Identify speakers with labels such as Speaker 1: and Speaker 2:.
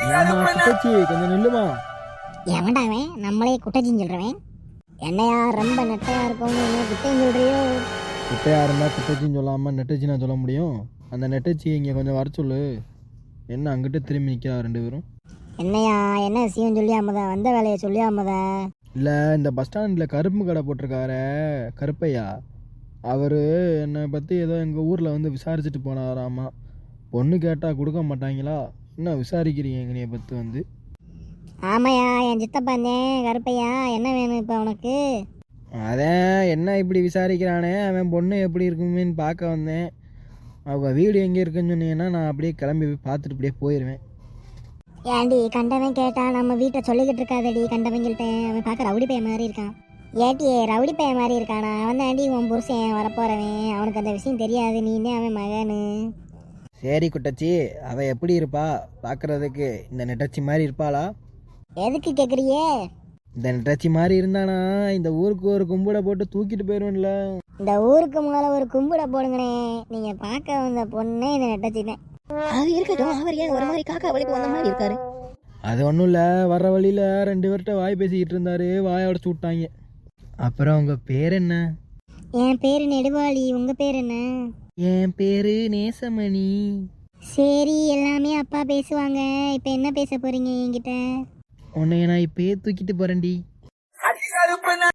Speaker 1: குட்டச்சி கொஞ்சம் நில்லுமா?
Speaker 2: எவன்டா அவன் நம்மளே குட்டச்சின்னு சொல்றவன். என்னையா ரொம்ப நெட்டையா இருக்கும்னு என்ன குட்டைன்னு சொல்றியோ?
Speaker 1: குட்டையா இருந்தா குட்டச்சின்னு சொல்லாம நெட்டச்சி நான் சொல்ல முடியும். அந்த நெட்டச்சி இங்கே கொஞ்சம் வர சொல்லு. என்ன அங்கிட்ட திரும்பி நிற்கிறா ரெண்டு பேரும்?
Speaker 2: என்னையா என்ன விஷயம் சொல்லியாமதா? வந்த வேலையை சொல்லியாமதா?
Speaker 1: இல்லை இந்த பஸ் ஸ்டாண்டில் கரும்பு கடை போட்டிருக்காரே கருப்பையா. அவர் என்னை பற்றி ஏதோ எங்கள் ஊரில் வந்து விசாரிச்சுட்டு போனாராமா. பொண்ணு கேட்டால் கொடுக்க மாட்டாங்களா? என்ன விசாரிக்கிறீங்க எங்கனைய பற்றி வந்து?
Speaker 2: ஆமாயா என் சித்தப்பாந்தே கருப்பையா என்ன வேணும் இப்போ உனக்கு?
Speaker 1: அதான் என்ன இப்படி விசாரிக்கிறானே? அவன் பொண்ணு எப்படி இருக்குமேன்னு பார்க்க வந்தேன். அவங்க வீடு எங்கே இருக்குன்னு சொன்னீங்கன்னா நான் அப்படியே கிளம்பி போய் பார்த்துட்டு அப்படியே போயிடுவேன்
Speaker 2: ஏண்டி கண்டவன் கேட்டா நம்ம வீட்டை சொல்லிக்கிட்டு இருக்காதடி கண்டவங்கள்ட்ட அவன் பார்க்க ரவுடி பையன் மாதிரி இருக்கான். ஏட்டி ரவுடி பையன் மாதிரி இருக்கானா? அவன் தாண்டி உன் புருஷன் வரப்போறவன். அவனுக்கு அந்த விஷயம் தெரியாது. நீ தான் அவன் மகனு?
Speaker 1: சரி குட்டச்சி அவள் எப்படி இருப்பா? பார்க்குறதுக்கு இந்த நெட்டச்சி மாதிரி இருப்பாளா?
Speaker 2: எதுக்கு கேட்குறியே
Speaker 1: இந்த நெட்டச்சி மாதிரி இருந்தானா இந்த ஊருக்கு ஒரு கும்பிட போட்டு தூக்கிட்டு போயிடுவேன்ல
Speaker 2: இந்த ஊருக்கு மேலே ஒரு கும்பிட போடுங்கண்ணே. நீங்கள் பார்க்க வந்த பொண்ணே இந்த நெட்டச்சி தான்
Speaker 3: அது இருக்கட்டும் அவர் ஏன் ஒரு மாதிரி காக்கா வலிப்பு வந்த மாதிரி இருக்காரு?
Speaker 1: அது ஒன்றும் இல்லை வர வழியில் ரெண்டு பேர்கிட்ட வாய் பேசிக்கிட்டு இருந்தாரு வாயை உடச்சு விட்டாங்க. அப்புறம் உங்கள் பேர் என்ன?
Speaker 2: என் பேர் நெடுவாளி. உங்கள் பேர் என்ன?
Speaker 1: என் பேர் நேசமணி.
Speaker 2: சரி எல்லாமே அப்பா பேசுவாங்க. இப்போ என்ன பேச போறீங்க என்கிட்ட?
Speaker 1: உன்னை நான் இப்பயே தூக்கிட்டு போகிறேன்டி